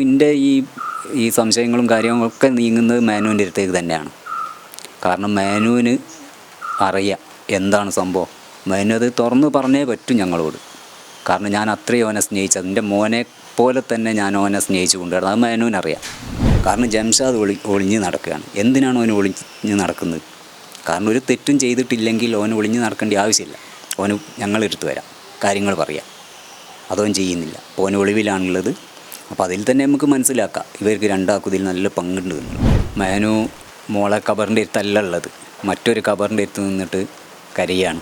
എന്റെ ഈ ഈ സംശയങ്ങളും കാര്യങ്ങളൊക്കെ നീങ്ങുന്നത് മാനുവിന്റെ അടുത്തേക്ക് തന്നെയാണ്. കാരണം മാനുവിന് അറിയാം എന്താണ് സംഭവം. മാനു അത് തുറന്ന് പറഞ്ഞേ പറ്റും ഞങ്ങളോട്. കാരണം ഞാൻ അത്രയും ഓനെ സ്നേഹിച്ചത്. എന്റെ മോനെ പോലെ തന്നെ ഞാൻ ഓനെ സ്നേഹിച്ചു കൊണ്ടുവരുന്നത് അത് മാനുവിനറിയാം. കാരണം ജംഷാദ് ഒളി ഒളിഞ്ഞ് നടക്കുകയാണ്. എന്തിനാണ് ഓന് ഒളിഞ്ഞ് നടക്കുന്നത്? കാരണം ഒരു തെറ്റും ചെയ്തിട്ടില്ലെങ്കിൽ ഓന് ഒളിഞ്ഞ് നടക്കേണ്ട ആവശ്യമില്ല. ഓന് ഞങ്ങളെടുത്ത് വരാം. കാര്യങ്ങൾ പറയാം. അതോൻ ചെയ്യുന്നില്ല. ഓൻ ഒളിവിലാണുള്ളത്. അപ്പോൾ അതിൽ തന്നെ നമുക്ക് മനസ്സിലാക്കാം. ഇവർക്ക് രണ്ടാക്കും ഇതിൽ നല്ല പങ്കുണ്ട് മേനു മോളെ കബറിന്റെ അടുത്തല്ല ഉള്ളത്. മറ്റൊരു കബറിന്റെ അടുത്ത് നിന്നിട്ട് കരയാണ്.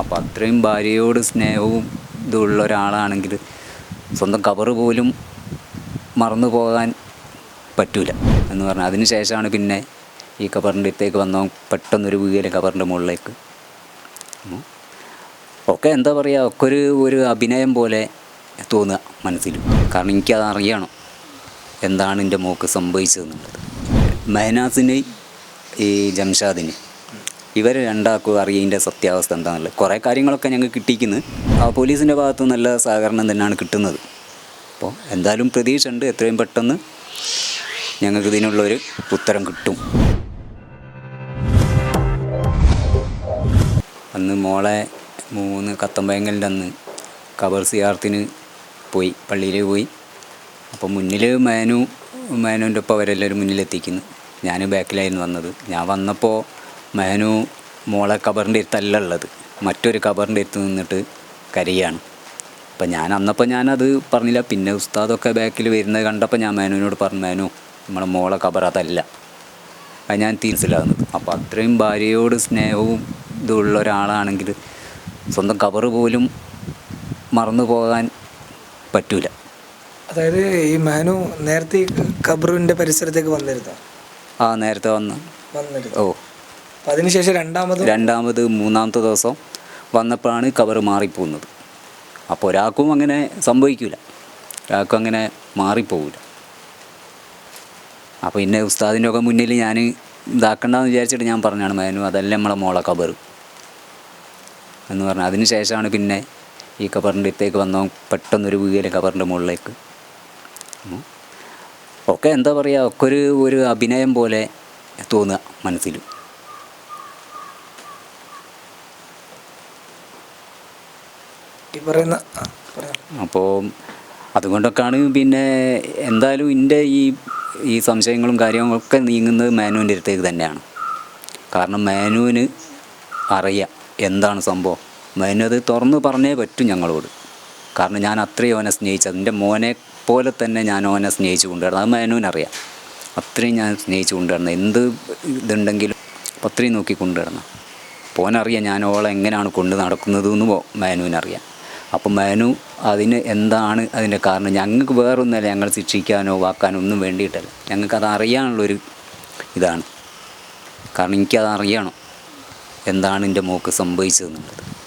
അപ്പോൾ അത്രയും ഭാര്യയോട് സ്നേഹവും ഇതുള്ള ഒരാളാണെങ്കിൽ സ്വന്തം കബറ് പോലും മറന്നു പോകാൻ പറ്റൂല എന്ന് പറഞ്ഞാൽ അതിന് ശേഷമാണ് പിന്നെ ഈ കബറിന്റെ അടുത്തേക്ക് വന്നോ പെട്ടെന്നൊരു വീഴൽ കബറിന്റെ മുകളിലേക്ക്. ഒക്കെ എന്താ പറയുക ഒക്കെ ഒരു ഒരു അഭിനയം പോലെ തോന്നുക മനസ്സിൽ. കാരണം എനിക്കത് അറിയണം. എന്താണ് എന്റെ മോക്ക് സംഭവിച്ചതെന്നുള്ളത്. മെഹനാസിന് ഈ ജംഷാദിന് ഇവർ രണ്ടാക്കും അറിയേന്റെ സത്യാവസ്ഥ എന്താണെന്നുള്ളത് കുറേ കാര്യങ്ങളൊക്കെ ഞങ്ങൾക്ക് കിട്ടിയിരിക്കുന്നത് ആ പോലീസിന്റെ ഭാഗത്ത് നല്ല സഹകരണം തന്നെയാണ് കിട്ടുന്നത്. അപ്പോൾ എന്തായാലും പ്രതീക്ഷ ഉണ്ട് എത്രയും പെട്ടെന്ന് ഞങ്ങൾക്ക് ഇതിനുള്ളൊരു ഉത്തരം കിട്ടും. അന്ന് മോളെ മൂന്ന് കത്തമ്പയങ്കലിന്റെ അന്ന് കബർ സിയാർത്തിന് പോയി പള്ളിയിൽ പോയി. അപ്പോൾ മുന്നിൽ മേനു മേനുവിന്റെ ഒപ്പം അവരെല്ലാവരും മുന്നിലെത്തിക്കുന്നു ഞാൻ ബാക്കിലായിരുന്നു വന്നത്. ഞാൻ വന്നപ്പോൾ മേനു മോളെ കബറിന്റെ അടുത്തല്ല ഉള്ളത്. മറ്റൊരു കബറിന്റെ അടുത്ത് നിന്നിട്ട് കരയാണ്. അപ്പം ഞാൻ അന്നപ്പോൾ ഞാനത് പറഞ്ഞില്ല. പിന്നെ ഉസ്താദൊക്കെ ബാക്കിൽ വരുന്നത് കണ്ടപ്പോൾ ഞാൻ മേനുവിനോട് പറഞ്ഞു മേനു നമ്മളെ മോളെ കബർ അതല്ല. അത് ഞാൻ തിരിച്ചിലാകുന്നത്. അപ്പോൾ അത്രയും ഭാര്യയോട് സ്നേഹവും ഇതുള്ള ഒരാളാണെങ്കിൽ സ്വന്തം കബറ് പോലും മറന്നു പോകാൻ പറ്റൂല. അതായത് ഈ മാനു നേരത്തെ ഈ ഖബറിന്റെ പരിസരത്തേക്ക് വന്നിരുന്നു? ആ നേരത്തെ വന്ന്. വന്നിരുന്നു? ഓ. അതിനുശേഷം രണ്ടാമത്? രണ്ടാമത് മൂന്നാമത്തെ ദിവസം വന്നപ്പോഴാണ് കവർ മാറിപ്പോകുന്നത്. അപ്പോൾ ഒരാൾക്കും അങ്ങനെ സംഭവിക്കൂല. ഒരാൾക്കും അങ്ങനെ മാറിപ്പോവില്ല അപ്പോൾ ഇന്നെ ഉസ്താദിന്റെ ഒക്കെ മുന്നിൽ ഞാൻ ഇതാക്കണ്ടെന്ന് വിചാരിച്ചിട്ട് ഞാൻ പറഞ്ഞാണ് മേനു അതല്ല നമ്മളെ മോളെ കബറ് എന്ന് പറഞ്ഞു അതിന് ശേഷമാണ് പിന്നെ ഈ കബറിന്റെ അടുത്തേക്ക് വന്നോ പെട്ടെന്നൊരു വീൽ കബറിന്റെ മുകളിലേക്ക്. ഒക്കെ എന്താ പറയുക ഒക്കെ ഒരു ഒരു അഭിനയം പോലെ തോന്നുക മനസ്സിൽ. അപ്പോൾ അതുകൊണ്ടൊക്കെയാണ് പിന്നെ എന്തായാലും എന്റെ ഈ ഈ സംശയങ്ങളും കാര്യങ്ങളൊക്കെ നീങ്ങുന്നത് മാനുവിന്റെ അടുത്തേക്ക് തന്നെയാണ്. കാരണം മാനുവിന് അറിയാം എന്താണ് സംഭവം. അത് തുറന്ന് പറഞ്ഞേ പറ്റും ഞങ്ങളോട്. കാരണം ഞാൻ അത്രയും ഓനെ സ്നേഹിച്ചത്. എന്റെ മോനെ പോലെ തന്നെ ഞാൻ ഓനെ സ്നേഹിച്ചു കൊണ്ടുവരുന്നത്. അത് മേനുവിനറിയാം അത്രയും ഞാൻ സ്നേഹിച്ചു കൊണ്ടുവരുന്നത്. എന്ത് ഇതുണ്ടെങ്കിലും അത്രയും നോക്കി കൊണ്ടുവരണം. അപ്പോൾ ഓനറിയാം ഞാൻ ഓളെ എങ്ങനെയാണ് കൊണ്ട് നടക്കുന്നത് എന്ന് മേനുവിനറിയാം അപ്പം മേനു അതിന് എന്താണ് അതിന്റെ കാരണം? ഞങ്ങൾക്ക് വേറൊന്നുമല്ല. ഞങ്ങൾ ശിക്ഷിക്കാനോ വാക്കാനോ ഒന്നും വേണ്ടിയിട്ടല്ല. ഞങ്ങൾക്കത് അറിയാനുള്ളൊരു ഇതാണ്. കാരണം എനിക്കത് അറിയണം. എന്താണ് എന്റെ മോക്ക് സംഭവിച്ചതെന്നുള്ളത്.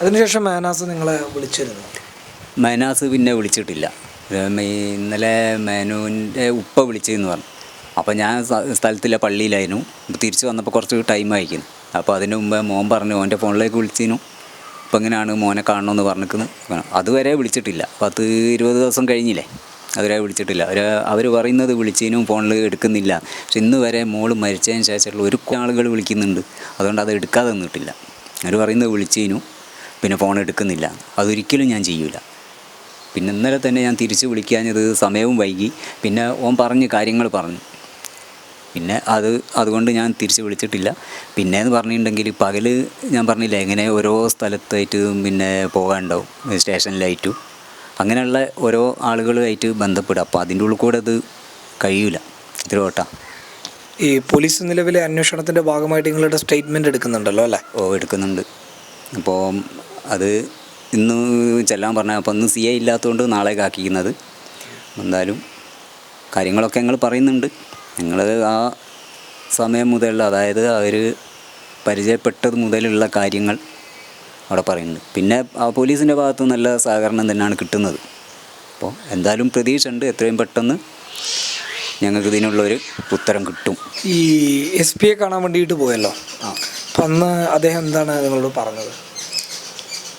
അതിനുശേഷം മേനാസ് നിങ്ങളെ വിളിച്ചിരുന്നു. മേനാസ് പിന്നെ വിളിച്ചിട്ടില്ല. ഇന്നലെ മേനുവിന്റെ ഉപ്പ വിളിച്ചതെന്ന് പറഞ്ഞു. അപ്പോൾ ഞാൻ സ്ഥലത്തിലെ പള്ളിയിലായിരുന്നു. തിരിച്ചു വന്നപ്പോൾ കുറച്ച് ടൈം ആയിരിക്കുന്നു അപ്പോൾ അതിന് മുമ്പ് മോൻ പറഞ്ഞു മോന്റെ ഫോണിലേക്ക് വിളിച്ചിരുന്നു അപ്പോൾ ഇങ്ങനെയാണ് മോനെ കാണണമെന്ന് പറഞ്ഞിരിക്കുന്നത് അതുവരെ വിളിച്ചിട്ടില്ല. പത്ത് ഇരുപത് ദിവസം കഴിഞ്ഞില്ലേ? അവരെ വിളിച്ചിട്ടില്ല. അവർ അവർ പറയുന്നത് വിളിച്ചതിനും ഫോണിൽ എടുക്കുന്നില്ല. പക്ഷെ ഇന്ന് വരെ മോൾ മരിച്ചതിന് ശേഷമുള്ള ഒരു ആളുകൾ വിളിക്കുന്നുണ്ട്. അതുകൊണ്ട് അത് എടുക്കാതെ നിന്നിട്ടില്ല. അവർ പറയുന്നത് വിളിച്ചതിനും പിന്നെ ഫോൺ എടുക്കുന്നില്ല. അതൊരിക്കലും ഞാൻ ചെയ്യൂല. പിന്നെ ഇന്നലെ തന്നെ ഞാൻ തിരിച്ച് വിളിക്കാഞ്ഞത് സമയവും വൈകി. പിന്നെ ഓൻ പറഞ്ഞ് കാര്യങ്ങൾ പറഞ്ഞു. പിന്നെ അത് അതുകൊണ്ട് ഞാൻ തിരിച്ച് വിളിച്ചിട്ടില്ല. പിന്നെ എന്ന് പറഞ്ഞിട്ടുണ്ടെങ്കിൽ പകൽ ഞാൻ പറഞ്ഞില്ല എങ്ങനെ ഓരോ സ്ഥലത്തായിട്ട് പിന്നെ പോകാനുണ്ടാവും സ്റ്റേഷനിലായിട്ടും. അങ്ങനെയുള്ള ഓരോ ആളുകളുമായിട്ട് ബന്ധപ്പെടുക അപ്പോൾ അതിന്റെ ഉള്ളിൽ കൂടെ അത് കഴിയൂല. ഇതിലോട്ടാ ഈ പോലീസ് നിലവിലെ അന്വേഷണത്തിന്റെ ഭാഗമായിട്ട് നിങ്ങളുടെ സ്റ്റേറ്റ്മെന്റ് എടുക്കുന്നുണ്ടല്ലോ അല്ലേ? ഓ എടുക്കുന്നുണ്ട്. അപ്പോൾ അത് ഇന്ന് ചെല്ലാൻ പറഞ്ഞ അപ്പോൾ ഇന്ന് സി എ ഇല്ലാത്തതുകൊണ്ട് നാളെ ആക്കിക്കുന്നത് എന്തായാലും കാര്യങ്ങളൊക്കെ ഞങ്ങൾ പറയുന്നുണ്ട്. ഞങ്ങൾ ആ സമയം മുതലുള്ള അതായത് അവർ പരിചയപ്പെട്ടത് മുതലുള്ള കാര്യങ്ങൾ അവിടെ പറയുന്നുണ്ട്. പിന്നെ ആ പോലീസിന്റെ ഭാഗത്ത് നല്ല സഹകരണം തന്നെയാണ് കിട്ടുന്നത്. അപ്പോൾ എന്തായാലും പ്രതീക്ഷ ഉണ്ട് എത്രയും പെട്ടെന്ന് ഞങ്ങൾക്ക് ഇതിനുള്ളൊരു ഉത്തരം കിട്ടും. ഈ എസ് പിയെ കാണാൻ വേണ്ടിയിട്ട് പോയല്ലോ. ആ. അപ്പം അന്ന് അദ്ദേഹം എന്താണ് നിങ്ങളോട് പറഞ്ഞത്?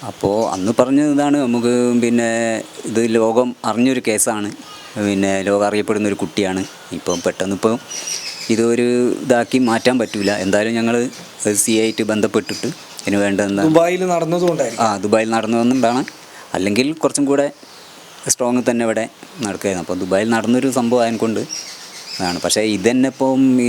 അപ്പോൾ അന്ന് പറഞ്ഞതാണ് ഇതാണ്. നമുക്ക് പിന്നെ ഇത് ലോകം അറിഞ്ഞൊരു കേസാണ്. പിന്നെ ലോകം അറിയപ്പെടുന്ന ഒരു കുട്ടിയാണ്. ഇപ്പം പെട്ടെന്ന് ഇപ്പം ഇതൊരു ഇതാക്കി മാറ്റാൻ പറ്റില്ല എന്തായാലും ഞങ്ങൾ സി ആയിട്ട് ബന്ധപ്പെട്ടിട്ട് ഇതിന് വേണ്ട ദുബായിൽ നടന്നതുകൊണ്ടായിരിക്കും ആ ദുബായിൽ നടന്നതുകൊണ്ടാണ് അല്ലെങ്കിൽ കുറച്ചും കൂടെ സ്ട്രോങ് തന്നെ ഇവിടെ നടക്കുകയായിരുന്നു. അപ്പോൾ ദുബായിൽ നടന്നൊരു സംഭവം ആയതുകൊണ്ട് ആണ്. പക്ഷേ ഇതന്നെ ഇപ്പം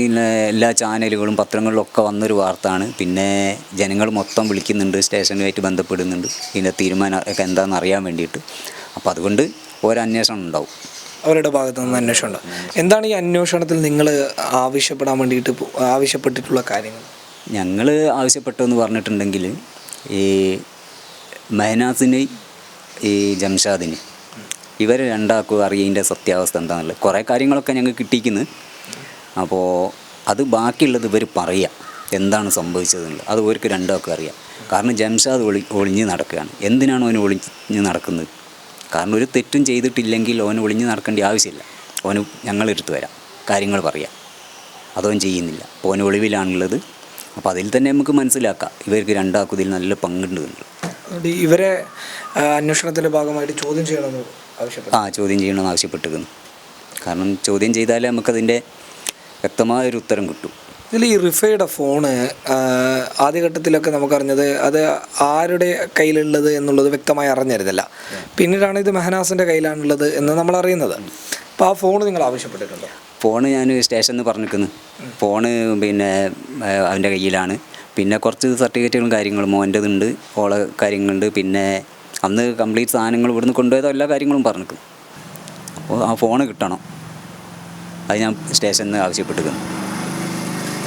എല്ലാ ചാനലുകളും പത്രങ്ങളിലും ഒക്കെ വന്നൊരു വാർത്തയാണ്. പിന്നെ ജനങ്ങൾ മൊത്തം വിളിക്കുന്നുണ്ട് സ്റ്റേഷനുമായിട്ട് ബന്ധപ്പെടുന്നുണ്ട്. ഇതിന്റെ തീരുമാനം ഒക്കെ എന്താണെന്ന് അറിയാൻ വേണ്ടിയിട്ട്. അപ്പോൾ അതുകൊണ്ട് ഒരന്വേഷണം ഉണ്ടാവും. അവരുടെ ഭാഗത്തു നിന്ന് അന്വേഷണം ഉണ്ടാവും. എന്താണ് ഈ അന്വേഷണത്തിൽ നിങ്ങൾ ആവശ്യപ്പെടാൻ വേണ്ടിയിട്ട് ആവശ്യപ്പെട്ടിട്ടുള്ള കാര്യങ്ങൾ? ഞങ്ങൾ ആവശ്യപ്പെട്ടതെന്ന് പറഞ്ഞിട്ടുണ്ടെങ്കിൽ ഈ മെഹനാസിന് ഈ ജംഷാദിന് ഇവർ രണ്ടാക്കും അറിയതിന്റെ സത്യാവസ്ഥ എന്താണെന്നുള്ളത് കുറേ കാര്യങ്ങളൊക്കെ ഞങ്ങൾക്ക് കിട്ടിയിരിക്കുന്നു അപ്പോൾ അത് ബാക്കിയുള്ളത് ഇവർ പറയുക എന്താണ് സംഭവിച്ചതെന്നുള്ളത് അത് ഇവർക്ക് രണ്ടാൾക്കും അറിയാം. കാരണം ജംഷാദ് ഒളി ഒളിഞ്ഞ് നടക്കുകയാണ്. എന്തിനാണ് അവന് ഒളിഞ്ഞ് നടക്കുന്നത്? കാരണം ഒരു തെറ്റും ചെയ്തിട്ടില്ലെങ്കിൽ അവൻ ഒളിഞ്ഞ് നടക്കേണ്ട ആവശ്യമില്ല. അവന് ഞങ്ങളെടുത്ത് വരാം. കാര്യങ്ങൾ പറയാം. അതോൻ ചെയ്യുന്നില്ല. അപ്പോൾ അവൻ ഒളിവിലാണുള്ളത്. അപ്പോൾ അതിൽ തന്നെ നമുക്ക് മനസ്സിലാക്കാം. ഇവർക്ക് രണ്ടാൾക്കും ഇതിൽ നല്ല പങ്കുണ്ട്. അതുകൊണ്ട് ഇവരെ അന്വേഷണത്തിന്റെ അന്വേഷണത്തിന്റെ ഭാഗമായിട്ട് ചോദ്യം ചെയ്യണമെന്ന് ആവശ്യപ്പെട്ടു. ആ ചോദ്യം ചെയ്യണമെന്ന് ആവശ്യപ്പെട്ടിരിക്കുന്നു കാരണം ചോദ്യം ചെയ്താലേ നമുക്കതിന്റെ വ്യക്തമായൊരു ഉത്തരം കിട്ടും. ഇതിൽ ഈ റിഫയുടെ ഫോണ് ആദ്യഘട്ടത്തിലൊക്കെ നമുക്കറിഞ്ഞത് അത് ആരുടെ കയ്യിലുള്ളത് എന്നുള്ളത് വ്യക്തമായി അറിഞ്ഞിരുന്നില്ല. പിന്നീടാണ് ഇത് മെഹനാസിന്റെ കയ്യിലാണുള്ളത് എന്ന് നമ്മൾ അറിയുന്നത് അപ്പോൾ ആ ഫോൺ നിങ്ങൾ ആവശ്യപ്പെട്ടിട്ടുണ്ടോ? ഫോണ് ഞാൻ സ്റ്റേഷനിൽ പറഞ്ഞിരിക്കുന്നു. ഫോണ് പിന്നെ അവന്റെ കയ്യിലാണ്. പിന്നെ കുറച്ച് സർട്ടിഫിക്കറ്റുകളും കാര്യങ്ങളും മോന്റെതുണ്ട് ഓളെ കാര്യങ്ങളുണ്ട്. പിന്നെ അന്ന് കംപ്ലീറ്റ് സാധനങ്ങൾ ഇവിടുന്ന് കൊണ്ടുപോയതോ എല്ലാ കാര്യങ്ങളും പറഞ്ഞു അപ്പോൾ ആ ഫോണ് കിട്ടണം. അത് ഞാൻ സ്റ്റേഷനിൽ നിന്ന് ആവശ്യപ്പെട്ടിരിക്കുന്നു.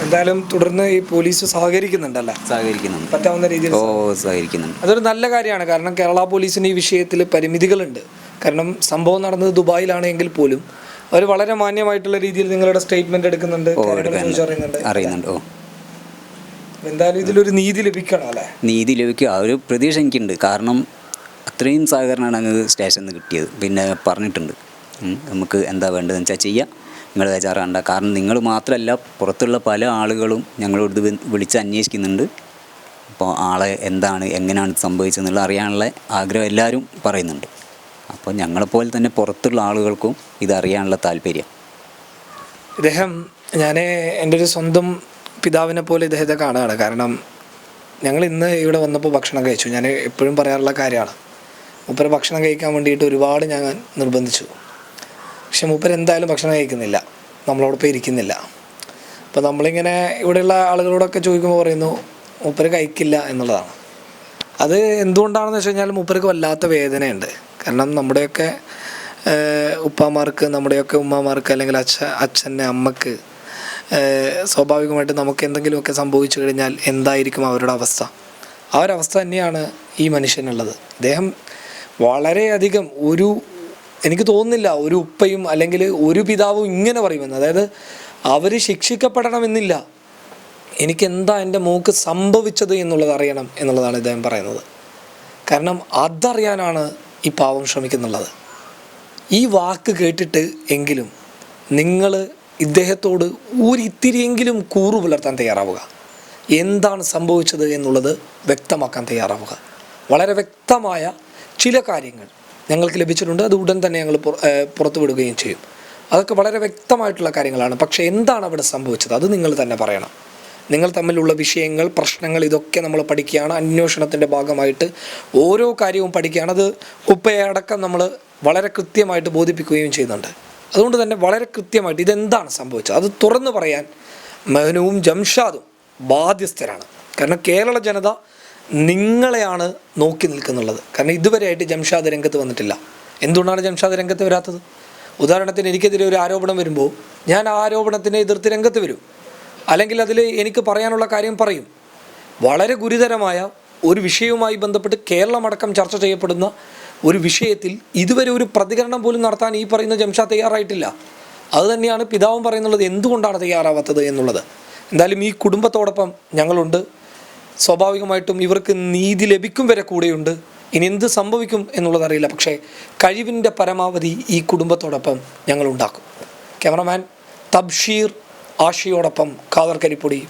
എന്തായാലും തുടർന്ന് ഈ പോലീസ് സഹകരിക്കുന്നുണ്ടല്ലേ? സഹകരിക്കുന്നുണ്ട്. പറ്റാവുന്ന രീതിയിൽ ഓ സഹകരിക്കുന്നുണ്ട്. അതൊരു നല്ല കാര്യമാണ്. കാരണം കേരള പോലീസിന് ഈ വിഷയത്തിൽ പരിമിതികളുണ്ട്. കാരണം സംഭവം നടന്നത് ദുബായിലാണെങ്കിൽ പോലും. അവർ വളരെ മാന്യമായിട്ടുള്ള രീതിയിൽ നിങ്ങളുടെ സ്റ്റേറ്റ്മെന്റ് എടുക്കുന്നുണ്ട്. അറിയുന്നുണ്ട്. ഓ. എന്തായാലും ഇതിലൊരു നീതി ലഭിക്കണം അല്ലേ? നീതി ലഭിക്കുക. ആ ഒരു പ്രതീക്ഷ എനിക്കുണ്ട്. കാരണം അത്രയും സഹകരണമാണ് അങ്ങ് സ്റ്റേഷനിൽ നിന്ന് കിട്ടിയത്. പിന്നെ പറഞ്ഞിട്ടുണ്ട്. നമുക്ക് എന്താ വേണ്ടതെന്ന് വെച്ചാൽ ചെയ്യാം. നിങ്ങൾ ബേജാറാണ്ട. കാരണം നിങ്ങൾ മാത്രമല്ല പുറത്തുള്ള പല ആളുകളും ഞങ്ങളോട് വിളിച്ച് അന്വേഷിക്കുന്നുണ്ട്. അപ്പോൾ ആളെ എന്താണ് എങ്ങനെയാണ് സംഭവിച്ചതെന്നുള്ള അറിയാനുള്ള ആഗ്രഹം എല്ലാവരും പറയുന്നുണ്ട്. അപ്പോൾ ഞങ്ങളെപ്പോലെ തന്നെ പുറത്തുള്ള ആളുകൾക്കും ഇതറിയാനുള്ള താല്പര്യം. ഇദ്ദേഹം ഞാൻ എന്റെ ഒരു സ്വന്തം പിതാവിനെ പോലെ ഇദ്ദേഹത്തെ കാണുകയാണ്. കാരണം ഞങ്ങൾ ഇന്ന് ഇവിടെ വന്നപ്പോൾ ഭക്ഷണം കഴിച്ചു. ഞാൻ എപ്പോഴും പറയാറുള്ള കാര്യമാണ്. മൂപ്പർ ഭക്ഷണം കഴിക്കാൻ വേണ്ടിയിട്ട് ഒരുപാട് ഞാൻ നിർബന്ധിച്ചു. പക്ഷെ മൂപ്പർ എന്തായാലും ഭക്ഷണം കഴിക്കുന്നില്ല. നമ്മളോടൊപ്പം ഇരിക്കുന്നില്ല. അപ്പോൾ നമ്മളിങ്ങനെ ഇവിടെയുള്ള ആളുകളോടൊക്കെ ചോദിക്കുമ്പോൾ പറയുന്നു മൂപ്പർ കഴിക്കില്ല എന്നുള്ളതാണ്. അത് എന്തുകൊണ്ടാണെന്ന് വെച്ച് കഴിഞ്ഞാൽ മൂപ്പർക്ക് വല്ലാത്ത വേദനയുണ്ട്. കാരണം നമ്മുടെയൊക്കെ ഉപ്പാമാർക്ക് നമ്മുടെയൊക്കെ ഉമ്മമാർക്ക് അല്ലെങ്കിൽ അച്ഛ അച്ഛന്റെ അമ്മയ്ക്ക് സ്വാഭാവികമായിട്ട് നമുക്ക് എന്തെങ്കിലുമൊക്കെ സംഭവിച്ചു കഴിഞ്ഞാൽ എന്തായിരിക്കും അവരുടെ അവസ്ഥ? ആ ഒരു അവസ്ഥ തന്നെയാണ് ഈ മനുഷ്യനുള്ളത്. അദ്ദേഹം വളരെയധികം ഒരു എനിക്ക് തോന്നുന്നില്ല ഒരു ഉപ്പയും അല്ലെങ്കിൽ ഒരു പിതാവും ഇങ്ങനെ പറയുമെന്ന്. അതായത് അവർ ശിക്ഷിക്കപ്പെടണമെന്നില്ല. എനിക്കെന്താ എന്റെ മോക്ക് സംഭവിച്ചത് എന്നുള്ളത് അറിയണം എന്നുള്ളതാണ് ഇദ്ദേഹം പറയുന്നത്. കാരണം അതറിയാനാണ് ഈ പാവം ശ്രമിക്കുന്നുള്ളത്. ഈ വാക്ക് കേട്ടിട്ട് എങ്കിലും നിങ്ങൾ ഇദ്ദേഹത്തോട് ഒരിത്തിരിയെങ്കിലും കൂറു പുലർത്താൻ തയ്യാറാവുക. എന്താണ് സംഭവിച്ചത് എന്നുള്ളത് വ്യക്തമാക്കാൻ തയ്യാറാവുക. വളരെ വ്യക്തമായ ചില കാര്യങ്ങൾ ഞങ്ങൾക്ക് ലഭിച്ചിട്ടുണ്ട്. അത് ഉടൻ തന്നെ ഞങ്ങൾ പുറത്തുവിടുകയും പുറത്തു വിടുകയും ചെയ്യും. അതൊക്കെ വളരെ വ്യക്തമായിട്ടുള്ള കാര്യങ്ങളാണ്. പക്ഷേ എന്താണ് അവിടെ സംഭവിച്ചത്? അത് നിങ്ങൾ തന്നെ പറയണം. നിങ്ങൾ തമ്മിലുള്ള വിഷയങ്ങൾ പ്രശ്നങ്ങൾ ഇതൊക്കെ നമ്മൾ പഠിക്കുകയാണ്. അന്വേഷണത്തിന്റെ ഭാഗമായിട്ട് ഓരോ കാര്യവും പഠിക്കുകയാണ്. അത് ഉപ്പയടക്കം നമ്മൾ വളരെ കൃത്യമായിട്ട് ബോധിപ്പിക്കുകയും ചെയ്യുന്നുണ്ട്. അതുകൊണ്ട് തന്നെ വളരെ കൃത്യമായിട്ട് ഇതെന്താണ് സംഭവിച്ചത്? അത് തുറന്നു പറയാൻ മെഹനുവും ജംഷാദും ബാധ്യസ്ഥരാണ്. കാരണം കേരള ജനത നിങ്ങളെയാണ് നോക്കി നിൽക്കുന്നുള്ളത്. കാരണം ഇതുവരെയായിട്ട് ജംഷാദ് രംഗത്ത് വന്നിട്ടില്ല. എന്തുകൊണ്ടാണ് ജംഷാദ് രംഗത്ത് വരാത്തത്? ഉദാഹരണത്തിന് എനിക്കെതിരെ ഒരു ആരോപണം വരുമ്പോൾ ഞാൻ ആ ആരോപണത്തിനെ എതിർത്ത് രംഗത്ത് വരും. അല്ലെങ്കിൽ അതിൽ എനിക്ക് പറയാനുള്ള കാര്യം പറയും. വളരെ ഗുരുതരമായ ഒരു വിഷയവുമായി ബന്ധപ്പെട്ട് കേരളമടക്കം ചർച്ച ചെയ്യപ്പെടുന്ന ഒരു വിഷയത്തിൽ ഇതുവരെ ഒരു പ്രതികരണം പോലും നടത്താൻ ഈ പറയുന്ന ജംഷാ തയ്യാറായിട്ടില്ല. അത് തന്നെയാണ് പിതാവും പറയുന്നുള്ളത് എന്തുകൊണ്ടാണ് തയ്യാറാവാത്തത് എന്നുള്ളത്. എന്തായാലും ഈ കുടുംബത്തോടൊപ്പം ഞങ്ങളുണ്ട്. സ്വാഭാവികമായിട്ടും ഇവർക്ക് നീതി ലഭിക്കും വരെ കൂടെയുണ്ട്. ഇനി എന്ത് സംഭവിക്കും എന്നുള്ളതറിയില്ല പക്ഷേ കഴിവിന്റെ പരമാവധി ഈ കുടുംബത്തോടൊപ്പം ഞങ്ങളുണ്ടാക്കും. ക്യാമറമാൻ തബ്ഷീർ ആഷിയോടൊപ്പം ഖാദർ കരിപ്പൊടി